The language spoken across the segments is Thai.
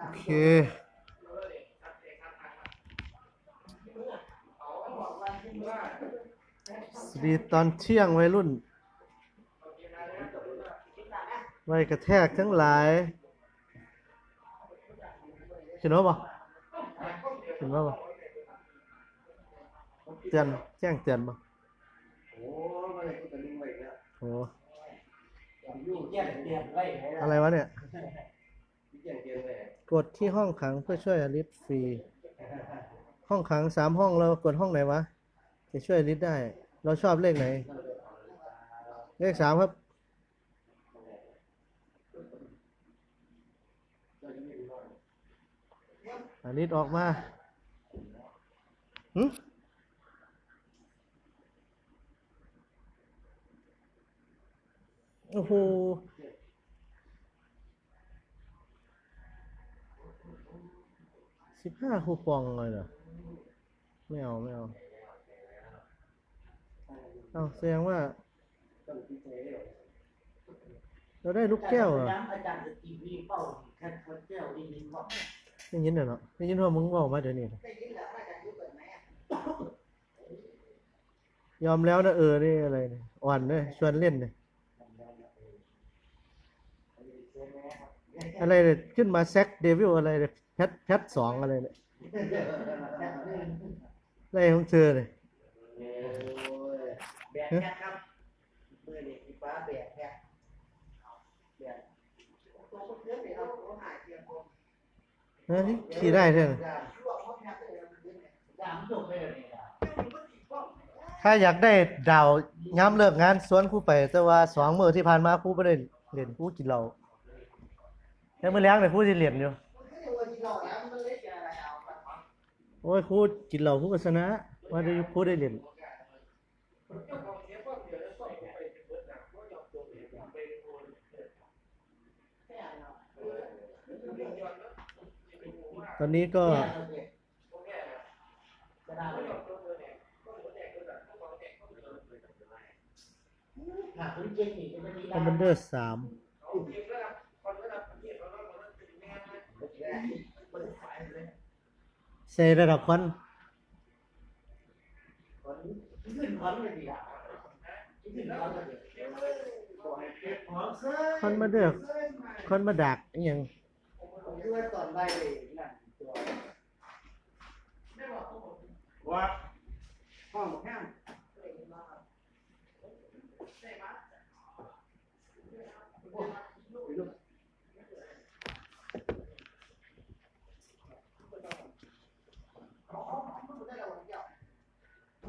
โอเคสดีตอนเที่ยงวัยรุ่นวัยกระแทกทั้งหลายเห็นว่าบ่เห็นว่าบ่เตือนแจ้งเตือนบ่โอ้ไม่ได้กูจะลิงไว้อีกแล้วโอ้ยุ่งแย่งเตียนไว้ไหอะไรวะเนี่ย กดที่ห้องขังเพื่อช่วยลิสฟรี ห้องขังสามห้องเรากดห้องไหนวะ จะช่วยลิสได้ เราชอบเลขไหน เลขสามครับอลิสออกมาหึโอ้โห สิบห้าคูปองเลยเหรอ ไม่เอา ไม่เอา เอาแสดงว่า เราได้ลูกแก้วเหรออาจารย์จะตีวีเป้าแค่คนแก้วดีดีกว่าได้ยินเหรอได้ยินว่ามึงบอกมาเดี๋ยวนี้ยอมแล้วนะเออนี่อะไรเนี่ยอ่อนเนี่ยชวนเล่นเนี่ยอะไรเนี่ยขึ้นมาแซกเดวิลอะไรเนี่ย แพทแพทสองอะไรเนี่ยอะไรของเธอเลยแบกแค่ครับเมื่อเด็กอีฟ้าแบกแค่แบกตัวคนเยอะเลยเอาตัวหายเตียงผมเฮ้ยขี่ได้ใช่ไหมยถ้าอยากได้ดาวย้ำเลิกงานสวนคู่ไป แต่ว่าสองมือที่ผ่านมาคู่ไม่ได้เรียนคู่กินเหล้าแล้วมือแรงเนี่ยคู่ที่เรียนอยู่ โอ้ยครูกินเหล้าครูก็ชนะว่าได้ครูได้เรียนตอนนี้ก็คอมมานเดอร์สาม ใส่ระดับควันคนเลยดีอะขึ้นมาเดือร์คนมาดักอหยังว่าตอนได้เลยนั่นตัวว่าห้อ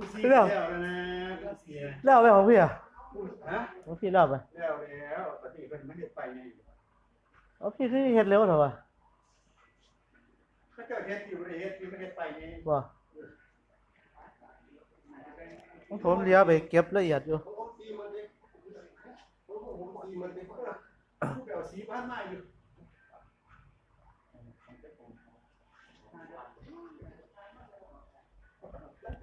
งแห้งคุณซีแล้วนะเสียเล่าไปของพี่อะฮะของพี่เล่าไปแล้วแล้วปฏิเป็นไม่ได้ไปไงเอาพี่คือเฮ็ดเร็วเถอะวะถ้าเกิดเฮ็ดอยู่ในเฮ็ดอยู่ไม่ได้ไปไงบ่ของผมเลี้ยวไปเก็บละเอียดอยู่ผมซีมันดิผมผมซีมันดิผู้เกี่ยวสีบ้านมาอยู่ ปัญญาเจ้าอะไรเนี่ย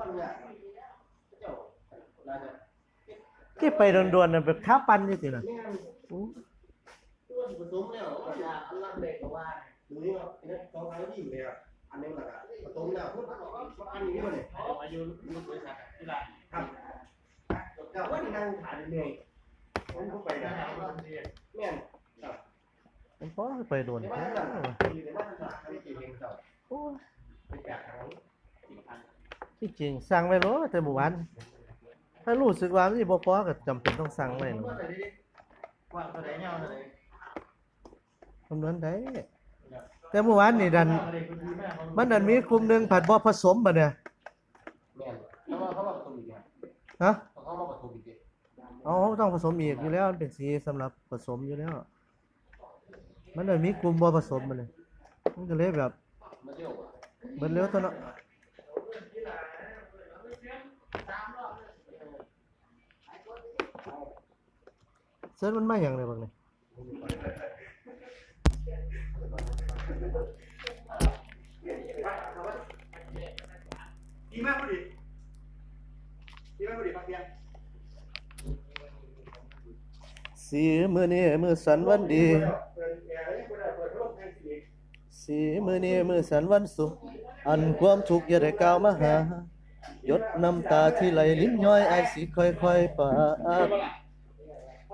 ที่ไปโดนๆน่ะแบบท้าปันนี่สิน่ะนี่ไงอู้ตัวผสมแล้วปัญญาอันลังเด็กกว่าดูนี่ว่าเนี่ยสองพันยี่เลยอะอันนี้มันละผสมแล้วพูดอันนี้มันเนี่ยอายุรุ่นบริษัทที่ละครับแต่ว่านั่งขายเหนื่อยผมก็ไปนะแม่นผมพอไปโดนในแท้บ้านนั่นว่ะอยู่ในนนั่นไม่กี่เพลงเก่าโอ้ยไปจากทางสี่พัน ที่จริงสั่งไว้โลแต่หมู่บ้านถ้ารู้สึกว่ามันสิบ่พอก็จำเป็นต้องสั่งไว้เนาะว่าแต่ดิกว่าเท่าไหร่เงาเท่าไหร่คำนวณได้แต่เมื่อวานนี่ดัน มันดันมีกลุ่มหนึงผัดบ่ผสมบัดเนี่ยแม่นแล้วว่าเขาว่าประตูอีกไงฮะเขาว่าประตูอีกเอาต้องผสมอีกอยู่แล้วมันเป็นสีสำหรับผสมอยู่แล้ว มันดันมีกลุ่มบ่ผสมบัดเนี่ยมันก็เลยแบบมาเที่ยวอะเบิดเร็วตัวเน เซิร์ชมันมาอย่างไรบ้างเนี่ยดีมากพอดีดีมากพอดีพักเพียงสีมือนี้มือสันวันดีเปิดแอร์ให้คนได้เปิดโลกให้สีสีมือนี้มือสันวันสุข อันความทุกข์อย่าได้กล่าวมาหาหยดน้ำตาที่ไหลลิ้นย้อยไอายสิค่อยๆปาบ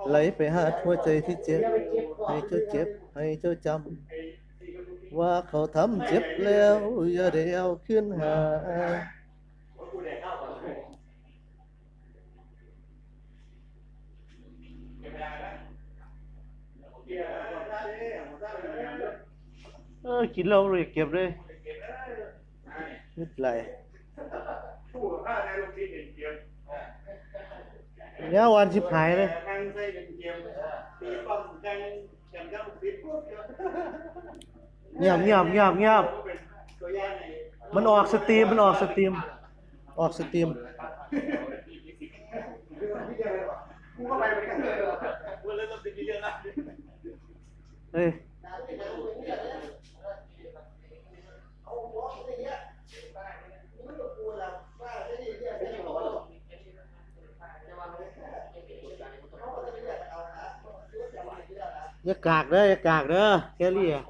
ไหลไปหาหัวใจที่เจ็บ ให้เจ้าเจ็บ ให้เจ้าจำ ว่าเขาทำเจ็บแล้ว อย่าได้เอาขึ้นหา เออกินแล้วเลยเก็บเลยนิดไหลผู้ฆ่าในโรงทีเเกียมเนี่ยวันชิบหายเลยเงียบเงียบเงียบเงียบมันออกสตรีมมันออกสตรีม ออกสตรีมกูก็ไปเหมือนกันเลยกูเลยต้องติดเยอะนะเฮ้ย อย่ากากเด้ออย่ากากเด้อแคลรี่อะ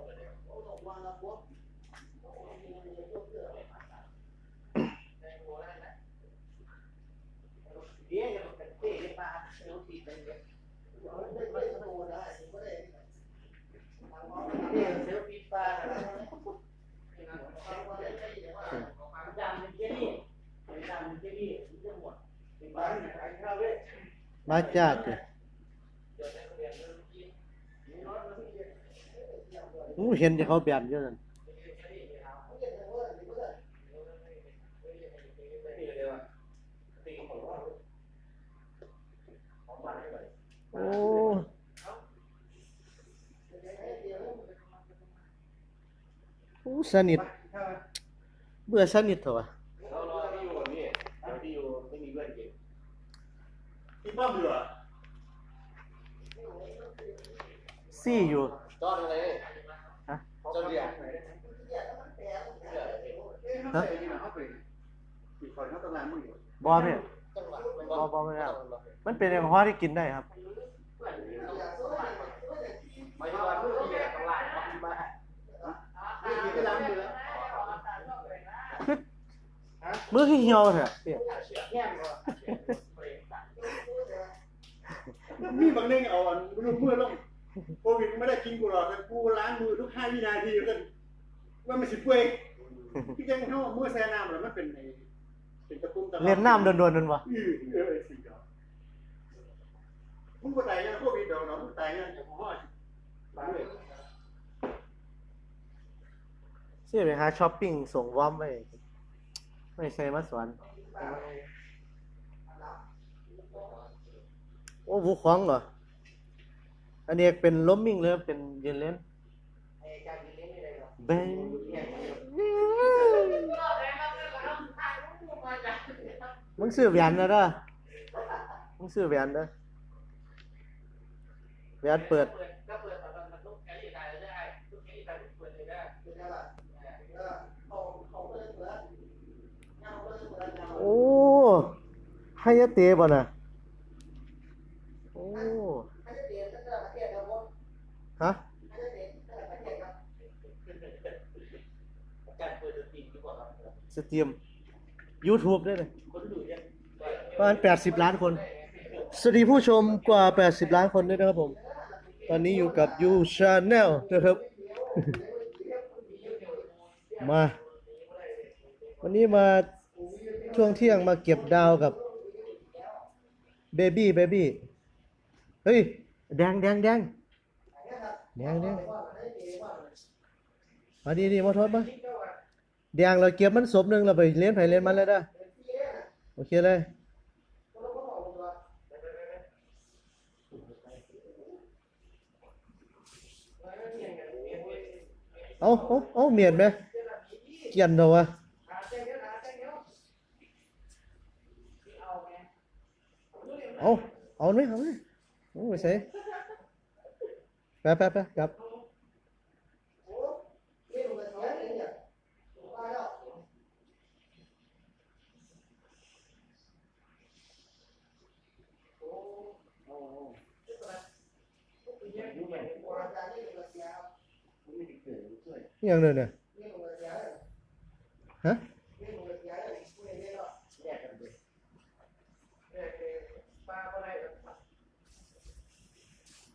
มาจากเลย อู้เห็นที่เขาแบนเยอะนั่นโอ้โอ้สนิท เบื่อสนิทเถอะวะเรารอที่อยู่นี่ที่อยู่ไม่มีเพื่อนกินที่ป้อมเหลือซี่อยู่ จอดอะไร ฮะจอดเรียฮะเขาไปอีกคนเขาตำนานมึงอยู่บอพี่จังหวะบอบอไม่ได้มันเป็นแอลกอฮอล์ที่กินได้ครับไม่ใช่ว่าผู้ที่ตลาดมาที่บ้านที่ที่ร้านมือมือที่เหี่ยวเถอะพี่มีบางเรื่องเอาอันรูปมือลง โควิดไม่ได้กินกูหรอกแต่กูล้างมือทุกห้าวินาทีกันว่ามันสิเปื่อยพี่แจ้งเขามือแซ่น้ำแล้วมันเป็นไอ้เป็นกระตุ้นตลอดเล่นน้ำโดนๆนั่นวะอือเออสิครับมึงก็ตายยังโควิดเดี๋ยวเนาะมึงตายยังผมว่าตายเลยเสี่ไปหาช้อปปิ้งส่งวอมไปไม่ใช่มาสอนโอ้บูคองเหรอ อันนี้เป็นล้มมิ่งเลยเป็นยืนเล่นเบงมึงซื้อแหวนนะเด้อมึงซื้อแหวนเด้อแหวนเปิดโอ้ให้ยะเตะบ่น่ะ โอ้ ฮะสตรีม YouTube ได้เลยประมาณ80 ล้านคน สวัสดีผู้ชมกว่า 80 ล้านคนด้วยนะครับผม ตอนนี้อยู่กับ You Channel นะครับ มา วันนี้มาช่วงเที่ยงมาเก็บดาวกับเบบี้เบบี้เฮ้ย แดงแดงแดง แดงแดงมาดีดีมาทดมาแดงเราเก็บมันศพหนึ่งเราไปเลี้ยงไผ่เลี้ยงมันเลยด้อโอเคเลยเอาเอาเอาเมียนไหมเกียนเถอะวะเอาเอาไหมเอาไหมโอ้ยเส ยไปไปไปกลับ อิหยัง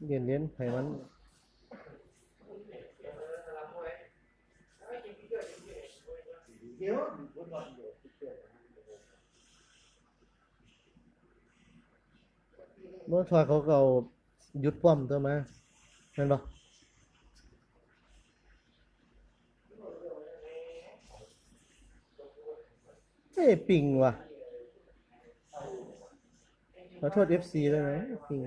เลยเนี่ยฮะเย็นเย็นๆให้มันเมื่อทอดเขาก็เอายุดป้อมตัวมาเห็นปะเอ้ปิงว่ะขอโทษ FC ด้วยนะปิง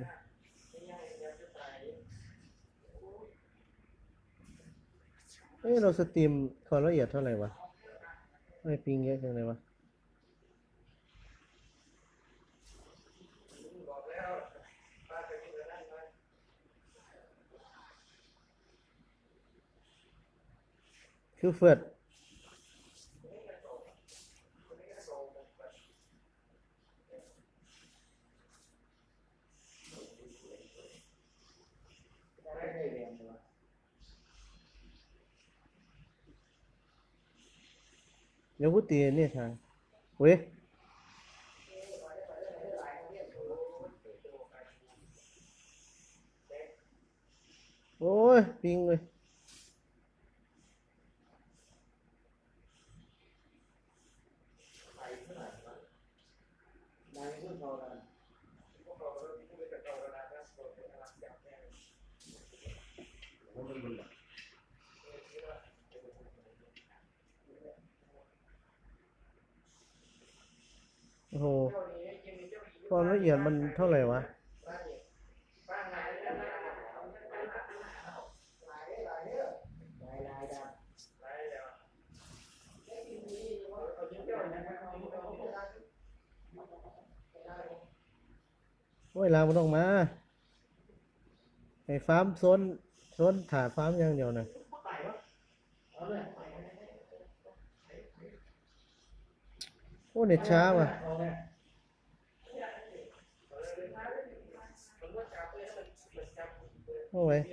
เอ้เราสตรีมความละเอียดเท่าไหร่วะ ไม่ปิงเยอะจังเลยวะคือเฟิร์ด ยวกูตีนี่ทางเว้ย โอ้โหความละเอียดมันเท่าไหร่วะโอ้ยลามันต้องมาไอ้ฟาร์มโซนโซนถ่าฟาร์มอย่างเดียวนะ โอ้เน็ตช้าว่ะโอ้ย